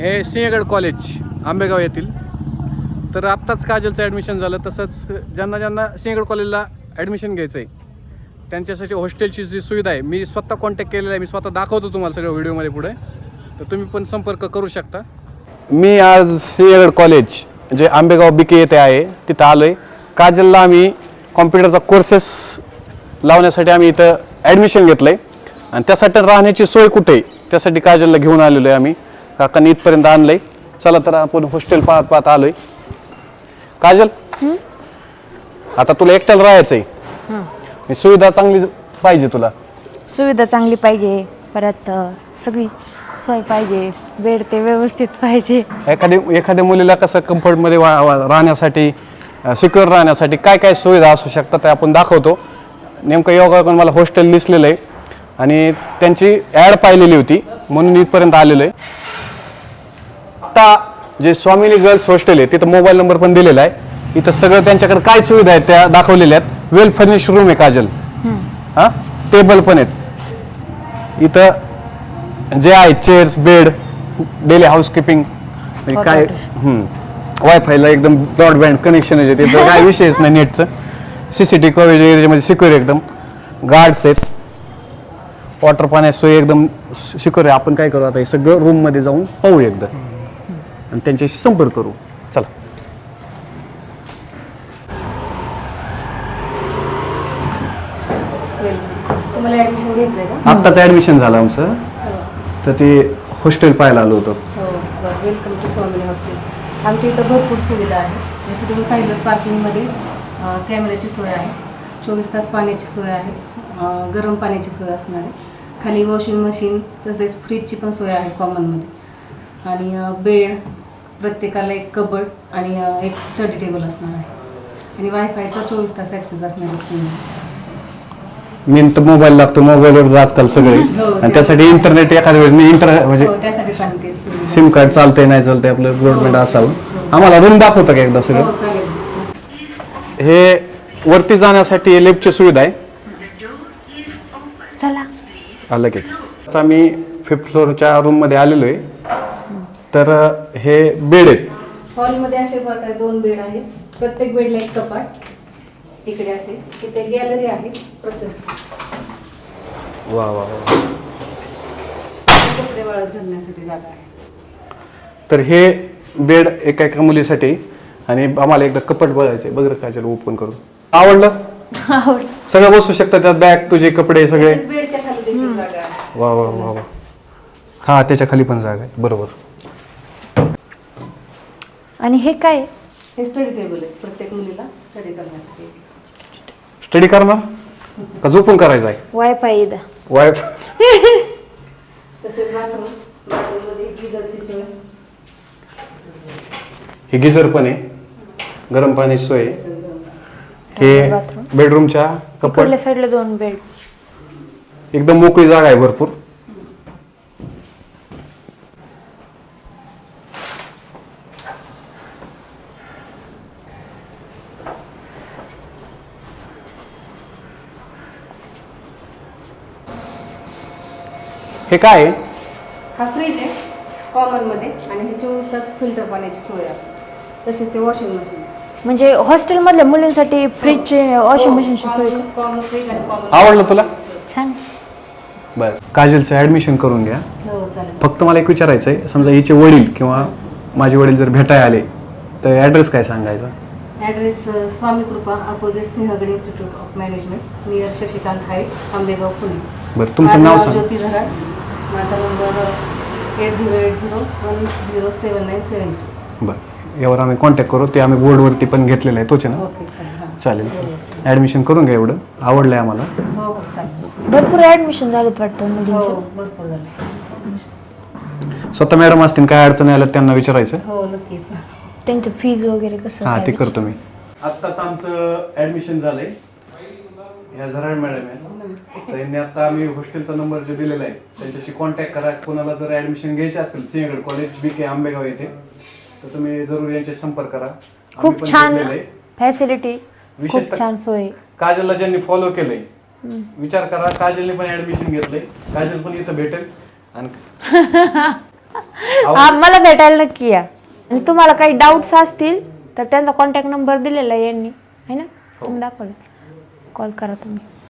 हे सिंहगड कॉलेज आंबेगाव येथील. तर आत्ताच काजलचं ॲडमिशन झालं तसंच ज्यांना ज्यांना सिंहगड कॉलेजला ॲडमिशन घ्यायचं आहे त्यांच्यासाठी हॉस्टेलची जी सुविधा आहे मी स्वतः कॉन्टॅक्ट केलेला आहे मी स्वतः दाखवतो तुम्हाला सगळं व्हिडिओमध्ये पुढे. तर तुम्ही पण संपर्क करू शकता. मी आज सिंहगड कॉलेज जे आंबेगाव बी के येथे आहे तिथं आलो आहे काजलला आम्ही कॉम्प्युटरचा कोर्सेस लावण्यासाठी आम्ही इथं ॲडमिशन घेतलं आहे आणि त्यासाठी राहण्याची सोय कुठे आहे त्यासाठी काजलला घेऊन आलेलो आहे आम्ही. काकांनी इथपर्यंत आणलं आहे चला तर आपण हॉस्टेल पाहत पाहत आलो आहे काजल आता तुला एकट्याला राहायचं आहे सुविधा चांगली पाहिजे तुला. सुविधा चांगली पाहिजे. परत अ, सगळी सोय पाहिजे. बेड ते व्यवस्थित पाहिजे. एखादी एखाद्या मुलीला कसं कम्फर्टमध्ये वा वा- राहण्यासाठी सिक्युअर राहण्यासाठी काय काय सुविधा असू शकतात ते आपण दाखवतो. नेमकं योगाकडून मला हॉस्टेल दिसलेलं आहे. आणि त्यांची ॲड पाहिलेली होती. म्हणून इथपर्यंत आलेलो आहे. आता जे स्वामिनी गर्ल्स हॉस्टेल आहे तिथं मोबाईल नंबर पण दिलेला आहे. इथं सगळं त्यांच्याकडे काय सुविधा आहेत त्या दाखवलेल्या आहेत. वेल फर्निश रूम आहे काजल. हां? टेबल पण आहेत. इथं जे आहे चेअर्स बेड डेली हाऊसकीपिंग काय वायफायला एकदम ब्रॉडबँड कनेक्शन आहे तिथं काय विषयच नाही नेटचं. सी सी टी कव्हरेज एरियामध्ये सिक्युअर एकदम. गार्ड्स आहेत. वॉटर पाण्याची सोय एकदम सिक्युअर आहे. आपण काय करू आता? हे सगळं रूममध्ये जाऊन पाहू एकदा. आणि त्यांच्याशी संपर्क करू. चला. तुम्हाला ऍडमिशन का? आत्ताच ॲडमिशन झालं आमचं. तर ते हॉस्टेल पाहायला आलो होतो. हो बरं. वेलकम टू स्वामिनी हॉस्टेल आमच्या इथं भरपूर सुविधा आहे. जसं तुम्ही पाहिलं पार्किंगमध्ये अं, कॅमेऱ्याची सोय आहे. चोवीस तास पाण्याची सोय आहे. अं, गरम पाण्याची सोय असणार आहे. खाली वॉशिंग मशीन तसेच फ्रीजची पण सोय आहे कॉमनमध्ये आणि बेड प्रत्येकाला एक कबड आणि एक स्टडी टेबल असणार आहे. आणि वायफायचा चोवीस तास ॲक्सेस असणार आहे. मेन तर मोबाईल लागतो मोबाईलवर आजकाल सगळे. हो, आणि त्यासाठी इंटरनेट एखाद्या वेळेस इंटर म्हणजे हो त्यासाठी सिम कार्ड चालतंय नाही चालतंय आपलं ब्रॉडबँड हो. असावं. आम्हाला रूम दाखवतं का एकदा हो सगळं चालेल. हे वरती जाण्यासाठी लिफ्टची सुविधा आहे. चला. हा, लगेच. आता आम्ही फिफ्थ फ्लोअरच्या रूममध्ये आलेलो आहे. तर हे बेड आहेत. हॉलमध्ये असे प्रकारे दोन बेड आहेत. प्रत्येक बेडला एक कपाट इकडे असे तिथे गॅलरी आहे. प्रोसेस वा वा वा. कपडे वाळत घालण्यासाठी जागा आहे. तर हे बेड एका एका मुलीसाठी आणि आम्हाला एकदा कपट बघायचे बघ काय ओपन करून. आवडलं? आवड सगळं बसू शकतं त्यात बॅग तुझे कपडे सगळे. तसेच बेडच्या खाली देखील जागा आहे. वा वा वा वा. हा त्याच्याखाली पण जागा आहे. बरोबर. आणि हे काय? हे स्टडी टेबल आहे. प्रत्येक मुलीला स्टडी करण्यासाठी. स्टडी करणार? का झोपून करायचं आहे? वायफाय इथं. वाय तसेच बाथरूम. बाथरूममध्ये गिझरची सोय. हे गिझर पण आहे. गरम पाण्याची सोय आहे. हे बाथरूम. बेडरूमच्या कपड. इकडल्या साईडला दोन बेड एकदम मोकळी जागा आहे भरपूर. हे काय आहे? हा फ्रीज आहे कॉमनमध्ये आणि हे चोवीस तास फिल्टर पाण्याची सोय आहे. तसेच ते वॉशिंग मशीन म्हणजे हॉस्टेलमधल्या मुलींसाठी फ्रीजचे वॉशिंग मशीनची सोय का? कॉमन फ्रीज आणि कॉमन आवडलं तुला? छान. बरं काजलचं ॲडमिशन करून घ्या. हो चालेल. फक्त मला एक विचारायचं आहे समजा हिचे वडील किंवा माझे वडील जर भेटाय आले तर ॲड्रेस काय सांगायचा? Address Swami Krupa opposite Sinhagad institute of management near Shashikant heights Ambegaon Pune. बरं तुमचं माझं नाव सांग. ज्योती धराड. माझा number eight zero eight zero one zero seven nine seven three बरं. यावर आम्ही कॉन्टॅक्ट करू. ते आम्ही बोर्डवरती पण घेतलेलं आहे. तोच आहे ना? ओके चालेल. हां. चालेल. ॲडमिशन करून घ्या एवढं. आवडलं आहे आम्हाला. हो हो चालेल. भरपूर ऍडमिशन झालेत वाटतं हो मुलींचे भरपूर झाले. स्वतः मॅडम असतील काय अडचणी आल्या त्यांना विचारायचं. हो नक्कीच. त्यांचं फीज वगैरे कसं हां काय ते करतो मी. आत्ताच आमचं ॲडमिशन झालंय. या झराड मॅडम आहे तर यांनी आता आम्ही हॉस्टेलचा नंबर जो दिलेला आहे त्यांच्याशी कॉन्टॅक्ट करा. कोणाला जर ॲडमिशन घ्यायचे असतील Sinhagad college B K Ambegaon येथे तर तुम्ही जरूर यांचे संपर्क करा. आम्ही खूप पण छान घेतलेलं आहे. फॅसिलिटी खूप विशेषतः- छान सोय. काजलला ज्यांनी फॉलो केलंय विचार करा. काजलने पण ऍडमिशन घेतलंय. काजल पण इथं भेटेल. आणि हा मला भेटायला नक्की या. आणि तुम्हाला काही डाऊट्स असतील तर त्यांचा कॉन्टॅक्ट नंबर दिलेला आहे यांनी. आहे ना? तुम्ही दाखवलं. कॉल करा तुम्ही.